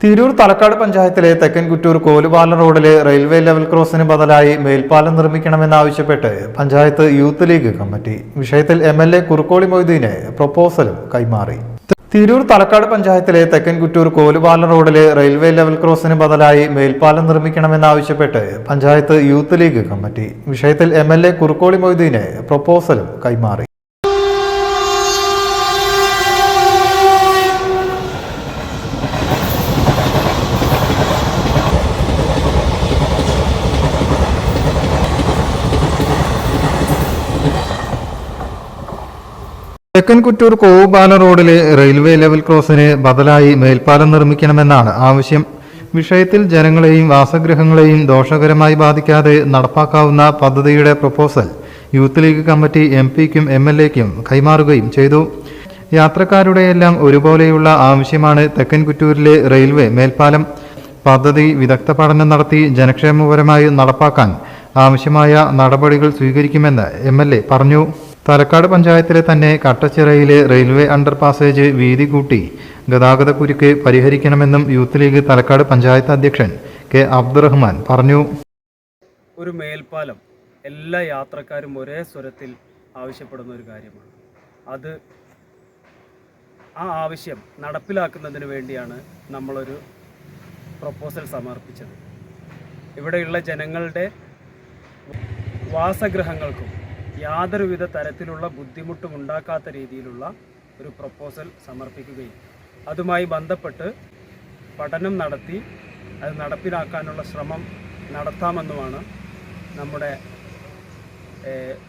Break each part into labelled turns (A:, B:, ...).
A: തിരൂർ തലക്കാട് പഞ്ചായത്തിലെ തെക്കൻ കുറ്റൂർ കോലുപാലം റോഡിലെ റെയിൽവേ ലെവൽ ക്രോസിന് ബദലായി മേൽപ്പാലം നിർമ്മിക്കണമെന്നാവശ്യപ്പെട്ട് പഞ്ചായത്ത് യൂത്ത് ലീഗ് കമ്മിറ്റി. വിഷയത്തിൽ എം എൽ എ കുറുക്കോളി മൊയ്തീനെ പ്രപ്പോസലും കൈമാറി. തിരൂർ തലക്കാട് പഞ്ചായത്തിലെ തെക്കൻ കുറ്റൂർ കോലുപാലം റോഡിലെ റെയിൽവേ ലെവൽ ക്രോസിന് ബദലായി മേൽപ്പാലം നിർമ്മിക്കണമെന്നാവശ്യപ്പെട്ട് പഞ്ചായത്ത് യൂത്ത് ലീഗ് കമ്മിറ്റി. വിഷയത്തിൽ എം എൽ എ കുറുക്കോളി മൊയ്തീനെ പ്രപ്പോസലും കൈമാറി. തെക്കൻ കുറ്റൂർ കോവുപാല റോഡിലെ റെയിൽവേ ലെവൽ ക്രോസിന് ബദലായി മേൽപ്പാലം നിർമ്മിക്കണമെന്നാണ് ആവശ്യം. വിഷയത്തിൽ ജനങ്ങളെയും വാസഗൃഹങ്ങളെയും ദോഷകരമായി ബാധിക്കാതെ നടപ്പാക്കാവുന്ന പദ്ധതിയുടെ proposal youth league committee M പിക്കും എം എൽ എക്കും കൈമാറുകയും ചെയ്തു. യാത്രക്കാരുടെയെല്ലാം ഒരുപോലെയുള്ള ആവശ്യമാണ് തെക്കൻ കുറ്റൂരിലെ റെയിൽവേ മേൽപ്പാലം. പദ്ധതി വിദഗ്ധ പഠനം നടത്തി ജനക്ഷേമപരമായി നടപ്പാക്കാൻ ആവശ്യമായ നടപടികൾ സ്വീകരിക്കുമെന്ന് എം പറഞ്ഞു. തലക്കാട് പഞ്ചായത്തിലെ തന്നെ കട്ടച്ചിറയിലെ റെയിൽവേ അണ്ടർ പാസേജ് വീതി കൂട്ടി ഗതാഗത കുരുക്ക് പരിഹരിക്കണമെന്നും യൂത്ത് ലീഗ് തലക്കാട് പഞ്ചായത്ത് അധ്യക്ഷൻ കെ അബ്ദുറഹ്മാൻ പറഞ്ഞു.
B: ഒരു മേൽപ്പാലം എല്ലാ യാത്രക്കാരും ഒരേ സ്വരത്തിൽ ആവശ്യപ്പെടുന്ന ഒരു കാര്യമാണ്. അത് ആ ആവശ്യം നടപ്പിലാക്കുന്നതിന് വേണ്ടിയാണ് നമ്മളൊരു പ്രപ്പോസൽ സമർപ്പിച്ചത്. ഇവിടെയുള്ള ജനങ്ങളുടെ വാസഗൃഹങ്ങൾക്കും യാതൊരുവിധ തരത്തിലുള്ള ബുദ്ധിമുട്ടും ഉണ്ടാക്കാത്ത രീതിയിലുള്ള ഒരു പ്രപ്പോസൽ സമർപ്പിക്കുകയും അതുമായി ബന്ധപ്പെട്ട് പഠനം നടത്തി അത് നടപ്പിലാക്കാനുള്ള ശ്രമം നടത്താമെന്നുമാണ് നമ്മുടെ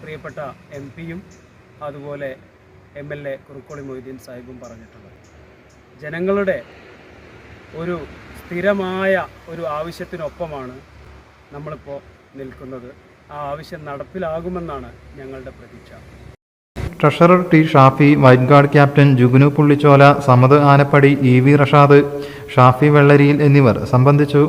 B: പ്രിയപ്പെട്ട എം പിയും അതുപോലെ M L A Kurukkoli Moideen സാഹിബും പറഞ്ഞിട്ടുള്ളത്. ജനങ്ങളുടെ ഒരു സ്ഥിരമായ ഒരു ആവശ്യത്തിനൊപ്പമാണ് നമ്മളിപ്പോൾ നിൽക്കുന്നത്. ആ ആവശ്യം നടപ്പിലാകുമെന്നാണ് ഞങ്ങളുടെ പ്രതീക്ഷ.
A: Treasurer T Shafi white guard captain Jugunu Pullichola Samad Anappadi E V Rashad Shafi വെള്ളരിയിൽ എന്നിവർ സംബന്ധിച്ചു.